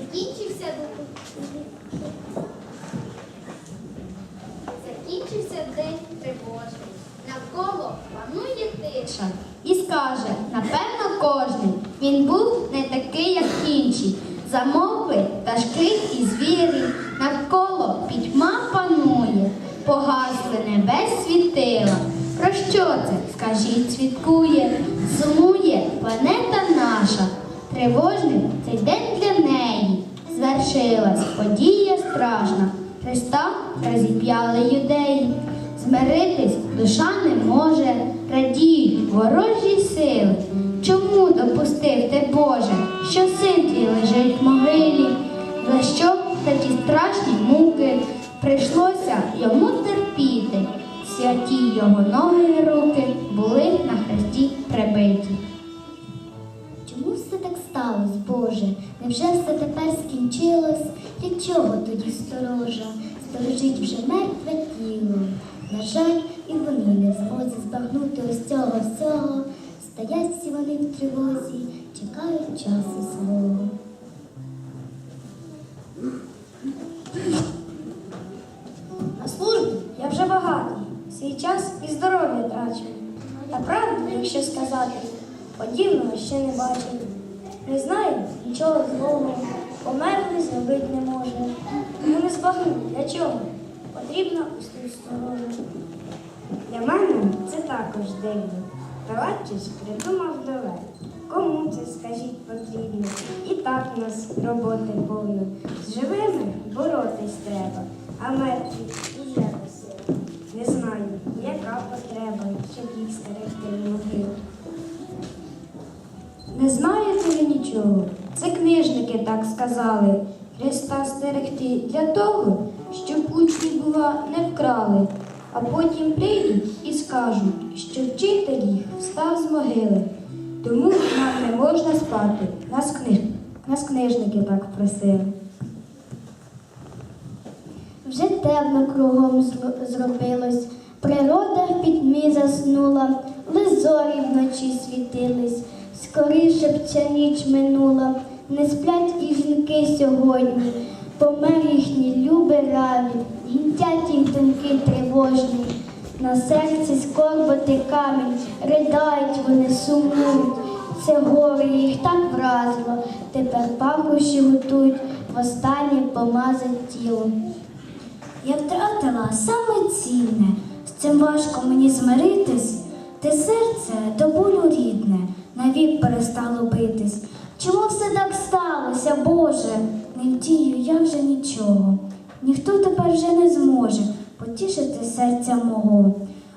Закінчився Закінчився день тривожний. Навколо панує тиша. І скаже, напевно, кожний. Він був не такий, як інші. Замовкли пташки і звірі. Навколо пітьма панує, погасли небес світила. Про що це, скажіть, свідкує? Сумує планета наша. Тривожним цей день. Звершилась подія страшна. Христа розіп'яли юдеї. Змиритись душа не може, радіють ворожі сили. Чому допустив ти, Боже, що син твій лежить в могилі? За що за ті страшні муки прийшлося йому терпіти? Святі його ноги і руки були на хресті прибиті. Сталося, Боже? Невже все тепер скінчилось? Для чого тоді сторожа? Сторожить вже мертве тіло. На жаль, і вони не в збагнути ось цього всього. Стоять всі вони в тривозі, чекають часу свого. На службі я вже багатий, свій час і здоров'я трачу. Та правду, якщо сказати, подібного ще не бачив. Не знаю нічого злого, померли зробити не може. Тому не збагну, для чого? Потрібно у сторону. Для мене це також дивно. Товариш придумав нове. Кому це, скажіть, потрібно? І так у нас роботи повно. З живими боротись треба, а мертві і якось. Не знаю, яка потреба, щоб їх стерегти в могилу. Не знаєте ви нічого? Це книжники так сказали. Христа стерегти для того, щоб учні, бува, не вкрали, а потім прийдуть і скажуть, що вчитель їх встав з могили. Тому нам не можна спати. Нас, книж... Нас книжники так просили. Вже темно кругом зробилось, природа в пітьмі заснула, лизорі вночі світились, скоріше б ця ніч минула, не сплять і жінки сьогодні, помер їхні люби раві, гінтять їх думки тривожні, на серці скорботи камінь, ридають вони сумують. Це горе їх так вразило, тепер пахощі готують, востаннє помазать тіло. Я втратила саме цінне, з цим важко мені змиритись, те серце до болю рідне, навік перестало битись. Чому все так сталося, Боже? Не вдію я вже нічого. Ніхто тепер вже не зможе потішити серця мого.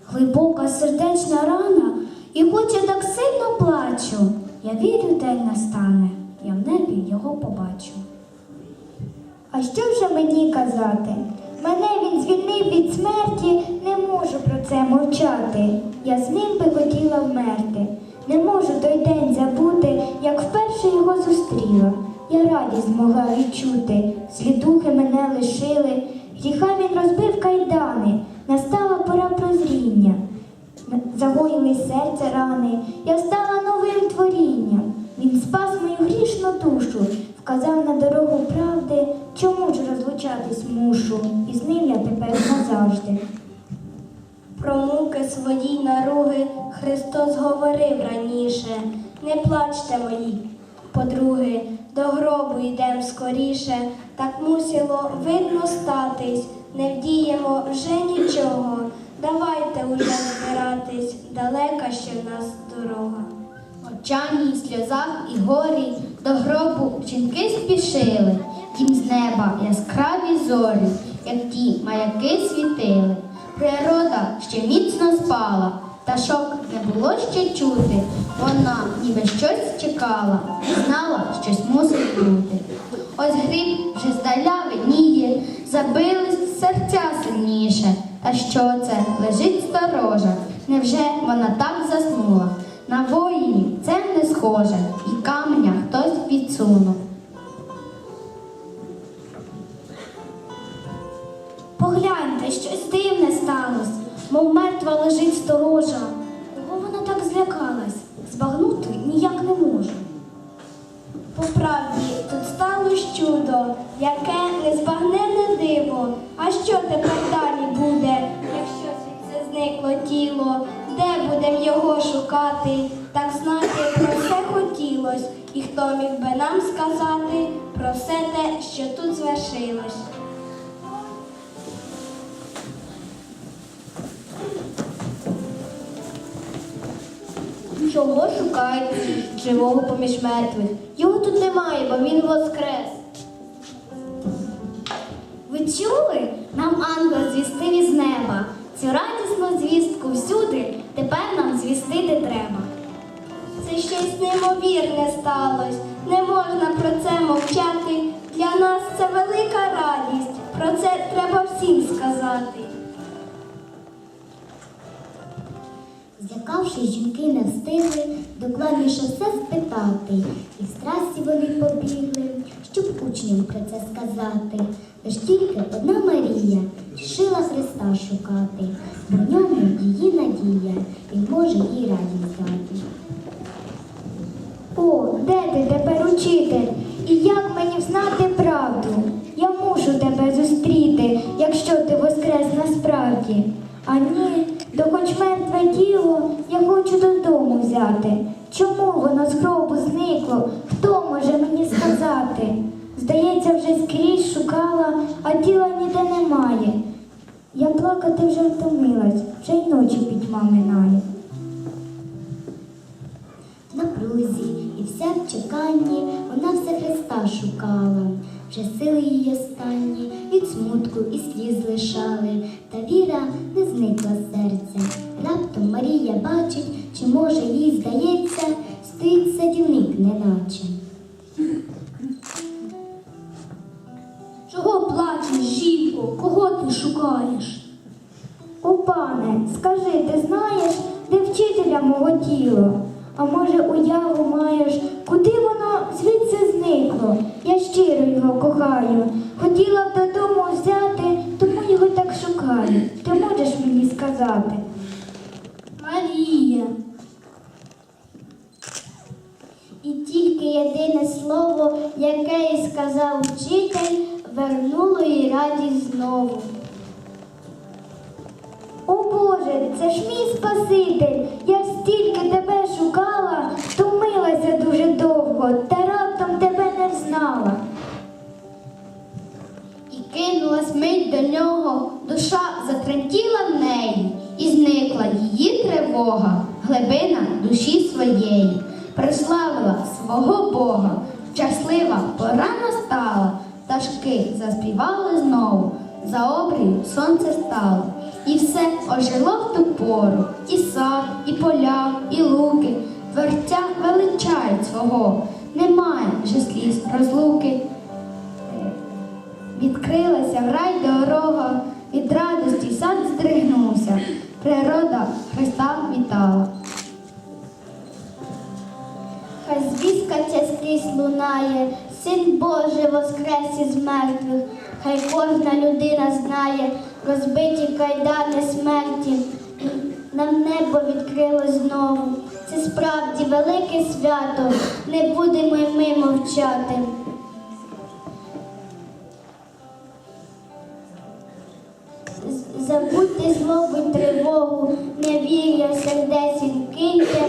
Глибока сердечна рана, і хоч я так сильно плачу, я вірю, день настане, я в небі його побачу. А що вже мені казати? Мене він звільнив від смерті, не можу про це мовчати. Я з ним би хотіла вмерти. Не можу той день забути, як вперше його зустріла. Я радість могла відчути, злі духи мене лишили, гріха він розбив кайдани, настала пора прозріння. Загоїли серце рани, я стала новим творінням. Він спас мою грішну душу, вказав на дорогу правди, чому ж розлучатись мушу, і з ним я тепер назавжди. Про муки свої наруги Христос говорив раніше. Не плачте мої, подруги, до гробу йдем скоріше, так мусило видно статись, не вдіємо вже нічого. Давайте уже збиратись, далека ще в нас дорога. Очані, сльозах і горі до гробу жінки спішили, їм з неба яскраві зорі, як ті маяки світили. Природа ще міцно спала, Пташок не було ще чути, вона ніби щось чекала, знала, щось мусить бути. Ось гріб вже здаля видніє, забились серця сильніше. Та що це лежить сторожа? Невже вона так заснула? На воїнів це не схоже, і каменя хтось підсунув. Мертва лежить сторожа. Кого вона так злякалась? Збагнути ніяк не можу. По правді, тут сталося чудо, яке незбагненне диво. А що тепер далі буде, якщо звідси зникло тіло? Де будем його шукати? Так знати про все хотілось, і хто міг би нам сказати про все те, що тут звершилось? Чого шукають живого поміж мертвих? Його тут немає, бо він воскрес. Ви чули? Нам ангел звістив із неба. Цю радісну звістку всюди тепер нам звістити треба. Це щось неймовірне сталося. Не можна про це мовчати. Для нас це велика радість. Про це треба всім сказати. Злякавшись, жінки не встигли докладніше все спитати, і в страсті вони побігли, щоб учням про це сказати. Лиш тільки одна Марія рішила Христа шукати, бо в ньому її надія, він може їй радість дати. О, де ти тепер учитель? І як мені взнати правду? Я мушу тебе зустріти, якщо ти воскрес насправді. А ні, хоч мертве тіло я хочу додому взяти. Чому воно з гробу зникло? Хто може мені сказати? Здається, вже скрізь шукала, а тіла ніде немає. Я плакати вже втомилась, вже й ночі пітьма минає. В напрузі і вся в чеканні вона все Христа шукала. Вже сили її останні від смутку і сліз лишали, та віра не зникла єдине слово, яке й сказав вчитель, вернуло їй радість знову. О Боже, це ж мій Спаситель. Я стільки тебе шукала, втомилася дуже довго, та раптом тебе не взнала. І кинулась мить до нього, душа затремтіла в неї, і зникла її тривога, глибина душі свого Бога, щаслива пора настала, пташки заспівали знову, за обрію сонце стало, і все ожило в ту пору, і сад, і поля, і луки, творця величають свого, немає вже сліз розлуки. Відкрилася рай дорога, від радості сад здригнувся, природа Христа вітала. Хай звістка ця скрізь лунає, Син Божий воскрес із мертвих, хай кожна людина знає розбиті кайдани смерті. Нам небо відкрилось знову. Це справді велике свято, не будемо й ми мовчати. Забудьте злобу тривогу, невір'я сердець відкиньте,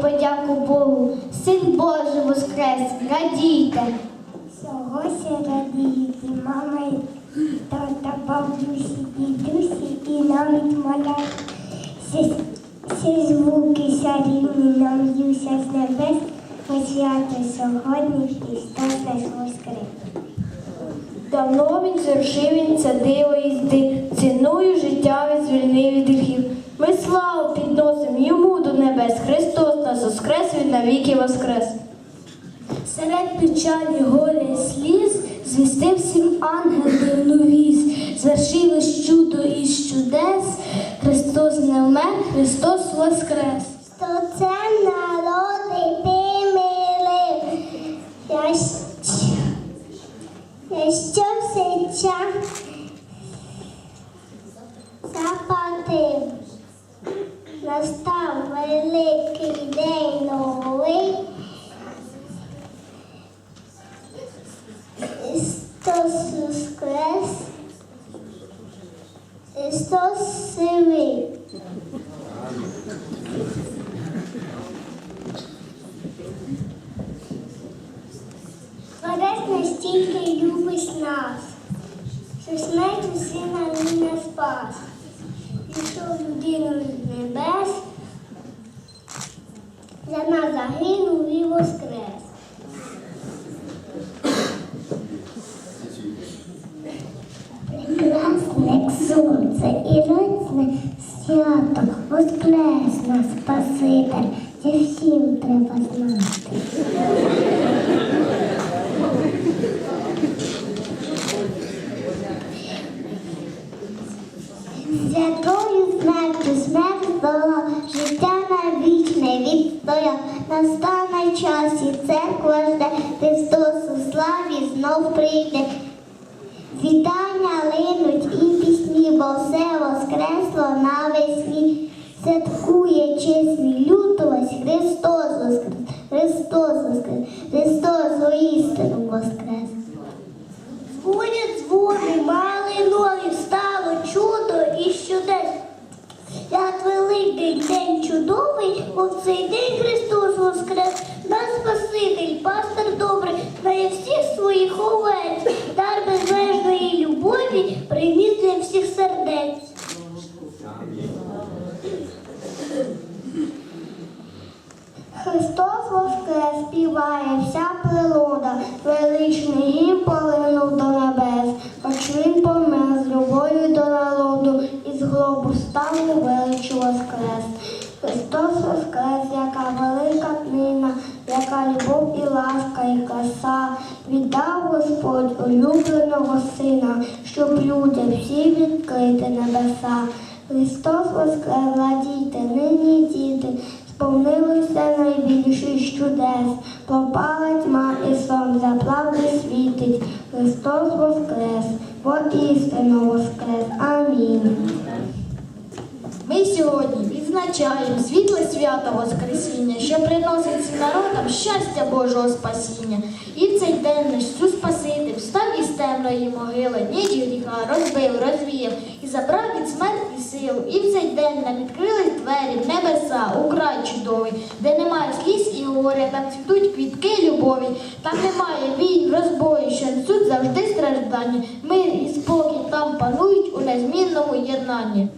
подяку Богу, Син Божий воскрес, радійте. Сьогодні радіють і мама, і тата, бабусі, дідусі, і навіть моя всі, звуки рівні нам б'ються з небес, посвято сьогодні Христос наш воскрес. Давно він звершив він це диво їзди, ціною життя він звільнив від гріхів. Ми славу підносимо йому до небес. Христос нас воскрес від навіки воскрес. Серед печалі горя сліз звістив всім ангел дивну вість. Звершилось чудо із чудес. Христос не вмер, Христос воскрес. Що це народи ти милив, я щ- я що сича заплатив. Настав великий день новий. Христос воскрес, Христос живий. Творець настільки любить нас, що смертю сина він не спас. Пішов людину з небес, за нас загинув і воскрес. Прекрасне як сонце і радісне свято, воскрес нас Спаситель, це всім треба знати. Святою смертю смерть здала, життя навічне відстояв. Настане час і церква жде, Христос у славі знов прийде. Воскресло на весні. Святкує чесний лютовась, Христос воскрес, Христос воскрес, Христос воістину воскрес. Буде дзвони, мали нові, стало чудо і чудес. Як великий день чудовий, бо в цей день Христос воскрес, наш Спаситель, пастор добрий, знає всіх своїх овець, дар безмежної любові для всіх сердець. Христос воскрес співає вся природа, величний гімн полинув до небес, хоч він помер з любов'ю до народу, і з гробу став у воскрес. Христос воскрес, яка велика книга, яка любов і ласка, і краса, віддав Господь улюбленого сина, щоб людям всі відкрити небеса. Христос воскрес, радійте, нині діти, сповнилося найбільших чудес, попала тьма і сон за правди світить. Христос воскрес, от істину воскрес. Амінь. Ми сьогодні відзначаємо світле свято Воскресіння, що приносить всім народам щастя Божого спасіння. І в цей день наш Ісус Спаситель встав із темної могили, ніч гріха розбив, розвіяв і забрав від смерті силу. І в цей день нам відкрились двері в небеса, у край чудовий, де немає сліз і горя, там цвітуть квітки любові, там немає війн, розбою, що несуть завжди страждання. Мир і спокій там панують у незмінному єднанні.